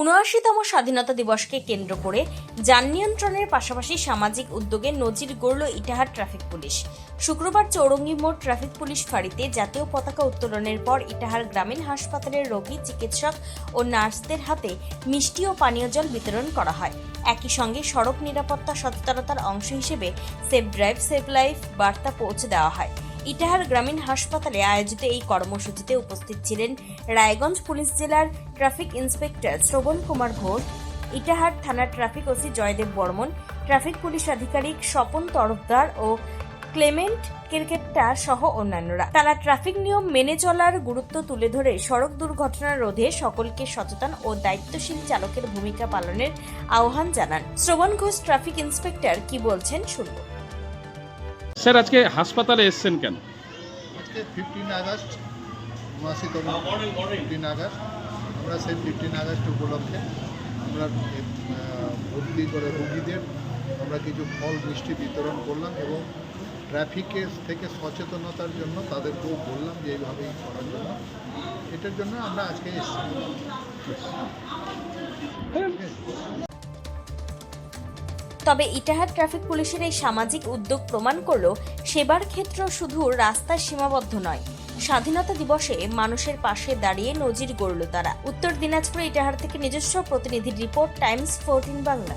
উনআশিতম স্বাধীনতা দিবসকে কেন্দ্র করে যান নিয়ন্ত্রণের পাশাপাশি সামাজিক উদ্যোগে নজির গড়ল ইটাহার ট্রাফিক পুলিশ। শুক্রবার চৌরঙ্গি মোড় ট্রাফিক পুলিশ ফাঁড়িতে জাতীয় পতাকা উত্তোলনের পর ইটাহার গ্রামীণ হাসপাতালের রোগী, চিকিৎসক ও নার্সদের হাতে মিষ্টি ও পানীয় জল বিতরণ করা হয়। একই সঙ্গে সড়ক নিরাপত্তা সচেতনতার অংশ হিসেবে সেফ ড্রাইভ সেভ লাইফ বার্তা পৌঁছে দেওয়া হয়। ইটাহার গ্রামীণ হাসপাতালে আয়োজিত এই কর্মসূচিতে উপস্থিত ছিলেন রায়গঞ্জ পুলিশ জেলার ট্রাফিক ইন্সপেক্টর শ্রবণ কুমার ঘোষ ইটাহার থানার traffic OC Joydev Barman, traffic police আধিকারিক স্বপন তরফদার ও ক্লেমেন্ট ক্রিকেটটা সহ অন্যান্যরা। তারা ট্রাফিক নিয়ম মেনে চলার গুরুত্ব তুলে ধরে সড়ক দুর্ঘটনা রোধে সকলকে সচেতন ও দায়িত্বশীল চালকের ভূমিকা পালনের আহ্বান জানান। শ্রবণ ঘোষ ট্রাফিক ইন্সপেক্টর কি বলছেন শুনব। স্যার আজকে হাসপাতালে এসছেন কেন? আজকে ফিফটিন আগস্ট উনআশিতম ফিফটিন আগস্ট। আমরা সেই ফিফটিন আগস্ট উপলক্ষে আমরা ভর্তি করে রোগীদের আমরা কিছু ফল মিষ্টি বিতরণ করলাম এবং ট্রাফিকের থেকে সচেতনতার জন্য তাদেরকেও বললাম যে এইভাবেই করার জন্য। এটার জন্য আমরা আজকে এসেছি। আছে? তবে ইটাহার ট্রাফিক পুলিশের এই সামাজিক উদ্যোগ প্রমাণ করল, সেবার ক্ষেত্র শুধু রাস্তায় সীমাবদ্ধ নয়। স্বাধীনতা দিবসে মানুষের পাশে দাঁড়িয়ে নজির গড়ল তারা। উত্তর দিনাজপুর ইটাহার থেকে নিজস্ব প্রতিনিধির রিপোর্ট, টাইমস, ফোরটিন বাংলা।